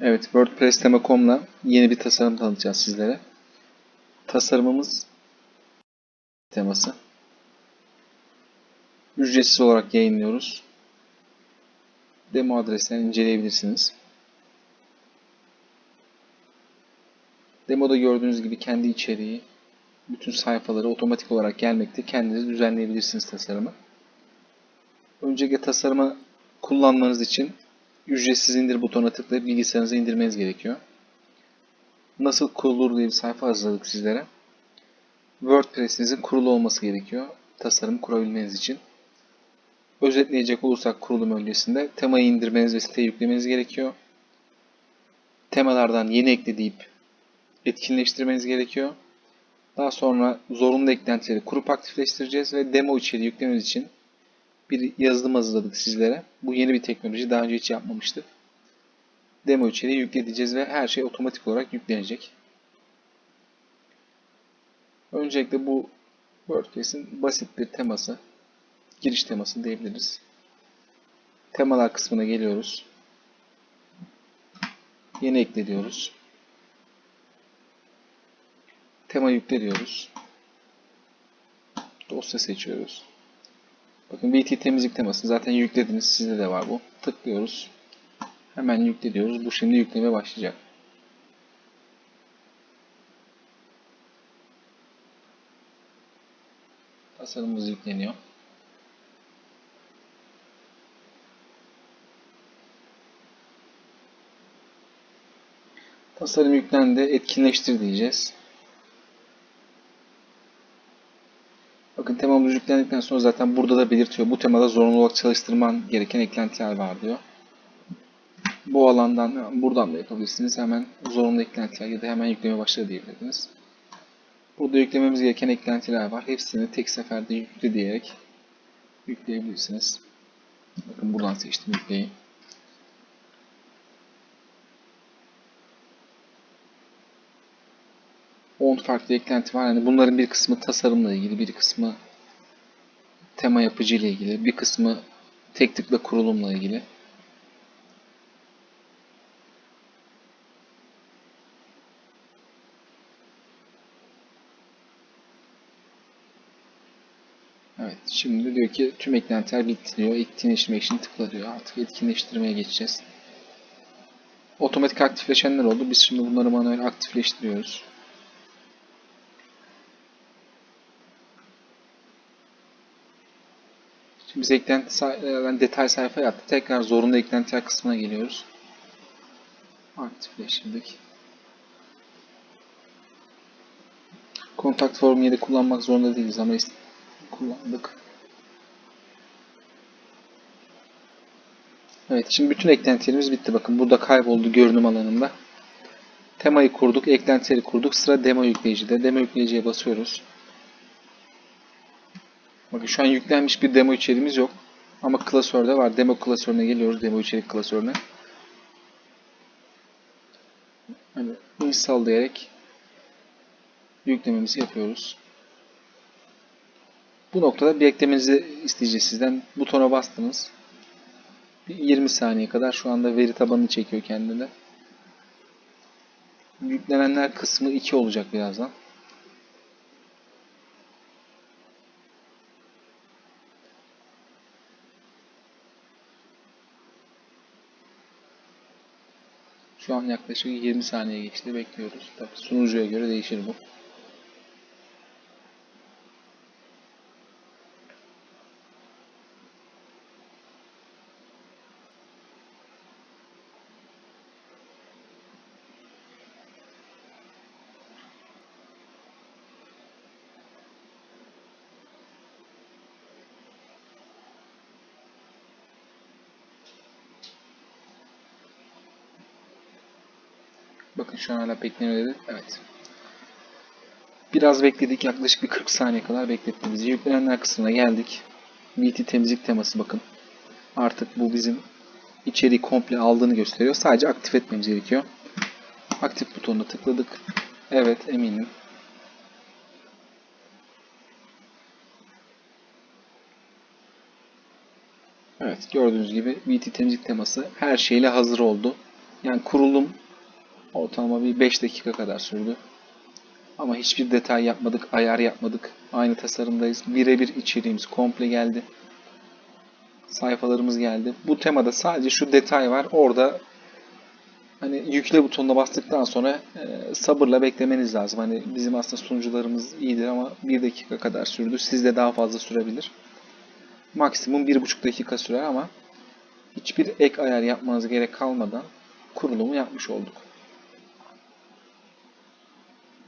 Evet, WordPress tema.com'la yeni bir tasarım tanıtacağız sizlere. Tasarımımız teması. Ücretsiz olarak yayınlıyoruz. Demo adresinden inceleyebilirsiniz. Demoda gördüğünüz gibi kendi içeriği, bütün sayfaları otomatik olarak gelmekte. Kendiniz düzenleyebilirsiniz tasarımı. Öncelikle tasarımı kullanmanız için ücretsiz indir butonuna tıklayıp bilgisayarınıza indirmeniz gerekiyor. Nasıl kurulur diye bir sayfa hazırladık sizlere. WordPress'inizin kurulu olması gerekiyor. Tasarım kurabilmeniz için. Özetleyecek olursak kurulum öncesinde temayı indirmeniz ve siteye yüklemeniz gerekiyor. Temalardan yeni ekle deyip etkinleştirmeniz gerekiyor. Daha sonra zorunlu eklentileri kurup aktifleştireceğiz ve demo içeriği yüklemeniz için bir yazılım hazırladık sizlere. Bu yeni bir teknoloji. Daha önce hiç yapmamıştık. Demo içeriği yükledeceğiz ve her şey otomatik olarak yüklenecek. Öncelikle bu WordPress'in basit bir teması. Giriş teması diyebiliriz. Temalar kısmına geliyoruz. Yeni ekle diyoruz. Tema yükle diyoruz. Dosya seçiyoruz. Bakın VT temizlik teması zaten yüklediniz. Sizde de var bu. Tıklıyoruz. Hemen yükle diyoruz. Bu şimdi yükleme başlayacak. Tasarımımız yükleniyor. Tasarım yüklendi. Etkinleştir diyeceğiz. Bakın temamız yüklendikten sonra zaten burada da belirtiyor. Bu temada zorunlu olarak çalıştırman gereken eklentiler var diyor. Bu alandan buradan da yapabilirsiniz. Hemen zorunlu eklentiler ya da hemen yükleme başla diyebilirsiniz. Burada yüklememiz gereken eklentiler var. Hepsini tek seferde yükle diyerek yükleyebilirsiniz. Bakın buradan seçtim yükleyi. On farklı eklenti var. Yani bunların bir kısmı tasarımla ilgili, bir kısmı tema yapıcı ile ilgili, bir kısmı tek tıkla kurulumla ilgili. Evet, şimdi diyor ki tüm eklentiler bitti diyor. Etkinleştirmek için tıkla diyor. Artık etkinleştirmeye geçeceğiz. Otomatik aktifleşenler oldu. Biz şimdi bunları manuel aktifleştiriyoruz. Şimdi biz eklenti say- detay sayfa yaptık. Tekrar zorunlu eklentiler kısmına geliyoruz. Aktifleştirdik. Kontakt formu yeri kullanmak zorunda değiliz ama kullandık. Evet şimdi bütün eklentilerimiz bitti. Bakın burada kayboldu görünüm alanında. Temayı kurduk, eklentileri kurduk. Sıra demo yükleyicide. Demo yükleyiciye basıyoruz. Bakın şu an yüklenmiş bir demo içeriğimiz yok. Ama klasörde var. Demo klasörüne geliyoruz. Demo içerik klasörüne. Hani install diyerek yüklememizi yapıyoruz. Bu noktada bir eklemenizi isteyeceğiz sizden. Butona bastınız. Bir 20 saniye kadar şu anda veri tabanını çekiyor kendine. Yüklenenler kısmı 2 olacak birazdan. Şu an yaklaşık 20 saniye geçti. Bekliyoruz. Tabii sunucuya göre değişir bu. Bakın şu an hala bekleniyor. Evet. Biraz bekledik. Yaklaşık bir 40 saniye kadar bekletti bizi. Yüklenenler kısmına geldik. VT temizlik teması bakın. Artık bu bizim içeriği komple aldığını gösteriyor. Sadece aktif etmemiz gerekiyor. Aktif butonuna tıkladık. Evet eminim. Evet gördüğünüz gibi VT temizlik teması her şeyle hazır oldu. Yani kurulum ortalama bir 5 dakika kadar sürdü. Ama hiçbir detay yapmadık, ayar yapmadık. Aynı tasarımdayız. Birebir içeriğimiz komple geldi. Sayfalarımız geldi. Bu temada sadece şu detay var. Orada hani yükle butonuna bastıktan sonra e, sabırla beklemeniz lazım. Hani bizim aslında sunucularımız iyidir ama 1 dakika kadar sürdü. Sizde daha fazla sürebilir. Maksimum 1,5 dakika sürer ama hiçbir ek ayar yapmanız gerek kalmadan kurulumu yapmış olduk.